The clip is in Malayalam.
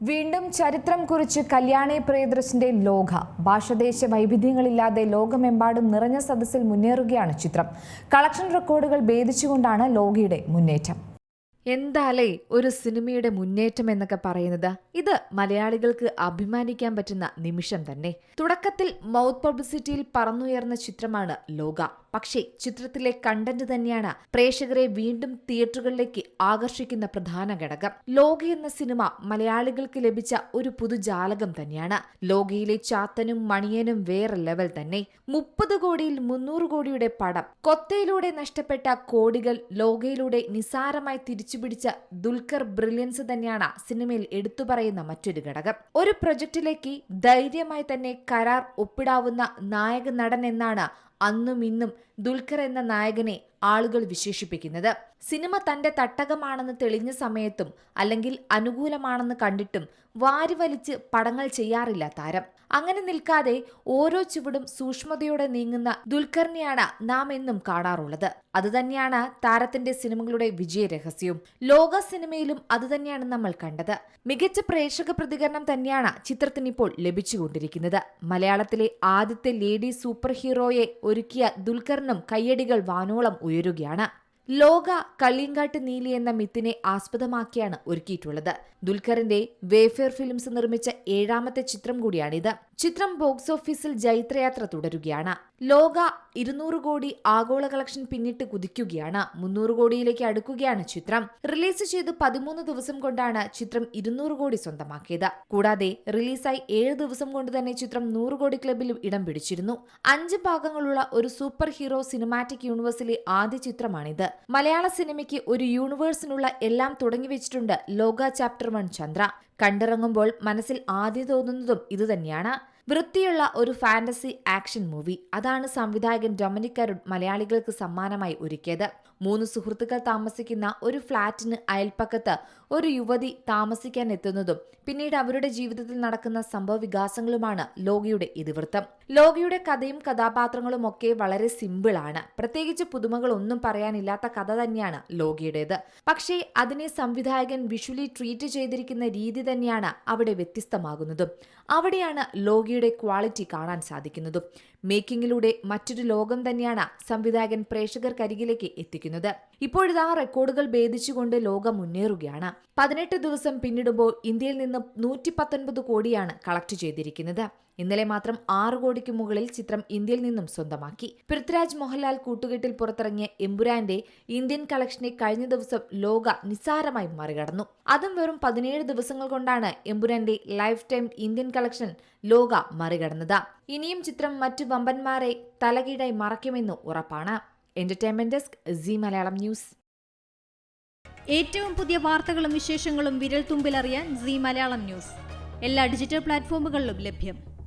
വീണ്ടും ചരിത്രം കുറിച്ച് കല്യാണി പ്രിയദർശന്റെ ലോക. ഭാഷദേശ വൈവിധ്യങ്ങളില്ലാതെ ലോകമെമ്പാടും നിറഞ്ഞ സദസ്സിൽ മുന്നേറുകയാണ് ചിത്രം. കളക്ഷൻ റെക്കോർഡുകൾ ഭേദിച്ചുകൊണ്ടാണ് ലോകയുടെ മുന്നേറ്റം. എന്താലേ ഒരു സിനിമയുടെ മുന്നേറ്റം എന്നൊക്കെ പറയുന്നത്? ഇത് മലയാളികൾക്ക് അഭിമാനിക്കാൻ പറ്റുന്ന നിമിഷം തന്നെ. തുടക്കത്തിൽ മൗത്ത് പബ്ലിസിറ്റിയിൽ പറന്നുയർന്ന ചിത്രമാണ് ലോക. പക്ഷേ ചിത്രത്തിലെ കണ്ടന്റ് തന്നെയാണ് പ്രേക്ഷകരെ വീണ്ടും തിയേറ്ററുകളിലേക്ക് ആകർഷിക്കുന്ന പ്രധാന ഘടകം. ലോക എന്ന സിനിമ മലയാളികൾക്ക് ലഭിച്ച ഒരു പുതുജാലകം തന്നെയാണ്. ലോകയിലെ ചാത്തനും മണിയനും വേറെ ലെവൽ തന്നെ. മുപ്പത് കോടിയിൽ മുന്നൂറ് കോടിയുടെ പടം. കൊത്തയിലൂടെ നഷ്ടപ്പെട്ട കോടികൾ ലോകയിലൂടെ നിസാരമായി തിരിച്ചുപിടിച്ച ദുൽഖർ ബ്രില്യൻസ് തന്നെയാണ് സിനിമയിൽ എടുത്തു പറയുന്ന മറ്റൊരു ഘടകം. ഒരു പ്രൊജക്ടിലേക്ക് ധൈര്യമായി തന്നെ കരാർ ഒപ്പിടാവുന്ന നായക നടൻ എന്നാണ് അന്നും ഇന്നും ദുൽഖർ എന്ന നായകനെ ആളുകൾ വിശേഷിപ്പിക്കുന്നത്. സിനിമ തന്റെ തട്ടകമാണെന്ന് തെളിഞ്ഞ സമയത്തും അല്ലെങ്കിൽ അനുകൂലമാണെന്ന് കണ്ടിട്ടും വാരിവലിച്ച് പടങ്ങൾ ചെയ്യാറില്ല താരം. അങ്ങനെ നിൽക്കാതെ ഓരോ ചുവടും സൂക്ഷ്മതയോടെ നീങ്ങുന്ന ദുൽഖറിനെയാണ് നാം എന്നും കാണാറുള്ളത്. അതുതന്നെയാണ് താരത്തിന്റെ സിനിമകളുടെ വിജയരഹസ്യവും ലോക സിനിമയിലും അതുതന്നെയാണ് നമ്മൾ കണ്ടത്. മികച്ച പ്രേക്ഷക പ്രതികരണം തന്നെയാണ് ചിത്രത്തിന് ഇപ്പോൾ ലഭിച്ചുകൊണ്ടിരിക്കുന്നത്. മലയാളത്തിലെ ആദ്യത്തെ ലേഡി സൂപ്പർ ഹീറോയെ ഒരുക്കിയ ദുൽഖറിനും കയ്യടികൾ വാനോളം ഉയരുകയാണ്. ലോക കള്ളിയങ്കാട്ട് നീലി എന്ന മിത്തിനെ ആസ്പദമാക്കിയാണ് ഒരുക്കിയിട്ടുള്ളത്. ദുൽഖറിന്റെ വേഫെയർ ഫിലിംസ് നിർമ്മിച്ച ഏഴാമത്തെ ചിത്രം കൂടിയാണിത്. ചിത്രം ബോക്സ് ഓഫീസിൽ ജൈത്രയാത്ര തുടരുകയാണ്. ലോക ഇരുന്നൂറ് കോടി ആഗോള കളക്ഷൻ പിന്നിട്ട് കുതിക്കുകയാണ്. മുന്നൂറ് കോടിയിലേക്ക് അടുക്കുകയാണ് ചിത്രം. റിലീസ് ചെയ്ത് പതിമൂന്ന് ദിവസം കൊണ്ടാണ് ചിത്രം ഇരുന്നൂറ് കോടി സ്വന്തമാക്കിയത്. കൂടാതെ റിലീസായി ഏഴ് ദിവസം കൊണ്ട് തന്നെ ചിത്രം നൂറ് കോടി ക്ലബിലും ഇടം പിടിച്ചിരുന്നു. അഞ്ച് ഭാഗങ്ങളുള്ള ഒരു സൂപ്പർ ഹീറോ സിനിമാറ്റിക് യൂണിവേഴ്സിലെ ആദ്യ ചിത്രമാണിത്. മലയാള സിനിമയ്ക്ക് ഒരു യൂണിവേഴ്സിനുള്ള എല്ലാം തുടങ്ങി വെച്ചിട്ടുണ്ട് ലോക ചാപ്റ്റർ വൺ ചന്ദ്ര. കണ്ടിറങ്ങുമ്പോൾ മനസ്സിൽ ആദ്യം തോന്നുന്നതും ഇതുതന്നെയാണ് വൃത്തിയുള്ള ഒരു ഫാന്റസി ആക്ഷൻ മൂവി. അതാണ് സംവിധായകൻ ഡൊമിനിക് അരുൺ മലയാളികൾക്ക് സമ്മാനമായി ഒരുക്കിയത്. മൂന്ന് സുഹൃത്തുക്കൾ താമസിക്കുന്ന ഒരു ഫ്ളാറ്റിന് അയൽപ്പക്കത്ത് ഒരു യുവതി താമസിക്കാൻ എത്തുന്നതും പിന്നീട് അവരുടെ ജീവിതത്തിൽ നടക്കുന്ന സംഭവ വികാസങ്ങളുമാണ് ലോകയുടെ ഇതിവൃത്തം. ലോകയുടെ കഥയും കഥാപാത്രങ്ങളും ഒക്കെ വളരെ സിമ്പിളാണ് പ്രത്യേകിച്ച് പുതുമകൾ ഒന്നും പറയാനില്ലാത്ത കഥ തന്നെയാണ് ലോകയുടേത് പക്ഷേ അതിനെ സംവിധായകൻ വിഷ്വലി ട്രീറ്റ് ചെയ്തിരിക്കുന്ന രീതി തന്നെയാണ് അവിടെ വ്യത്യസ്തമാകുന്നതും. അവിടെയാണ് ലോകയുടെ ക്വാളിറ്റി കാണാൻ സാധിക്കുന്നതും. മേക്കിങ്ങിലൂടെ മറ്റൊരു ലോകം തന്നെയാണ് സംവിധായകൻ പ്രേക്ഷകർക്കരികിലേക്ക് എത്തിക്കുന്നത്. ഇപ്പോഴിതാ റെക്കോർഡുകൾ ഭേദിച്ചുകൊണ്ട് ലോകം മുന്നേറുകയാണ്. പതിനെട്ട് ദിവസം പിന്നിടുമ്പോൾ ഇന്ത്യയിൽ നിന്ന് നൂറ്റി കോടിയാണ് കളക്ട് ചെയ്തിരിക്കുന്നത്. ഇന്നലെ മാത്രം ആറ് കോടിക്ക് മുകളിൽ ചിത്രം ഇന്ത്യയിൽ നിന്നും സ്വന്തമാക്കി. പൃഥ്വിരാജ് മോഹൻലാൽ കൂട്ടുകെട്ടിൽ പുറത്തിറങ്ങിയ എമ്പുരാന്റെ ഇന്ത്യൻ കളക്ഷനെ കഴിഞ്ഞ ദിവസം ലോക നിസ്സാരമായി മറികടന്നു. അതും വെറും പതിനേഴ് ദിവസങ്ങൾ കൊണ്ടാണ് എമ്പുരാന്റെ life time Indian collection Lokah മറികടന്നത്. ഇനിയും ചിത്രം മറ്റു വമ്പന്മാരെ തലകീഴായി മറയ്ക്കുമെന്ന് ഉറപ്പാണ്. Entertainment desk Zee Malayalam news. ഏറ്റവും പുതിയ വാർത്തകളും വിശേഷങ്ങളും വിരൽ തുമ്പിലറിയാൻ സി മലയാളം ന്യൂസ്. എല്ലാ ഡിജിറ്റൽ പ്ലാറ്റ്ഫോമുകളിലും ലഭ്യം.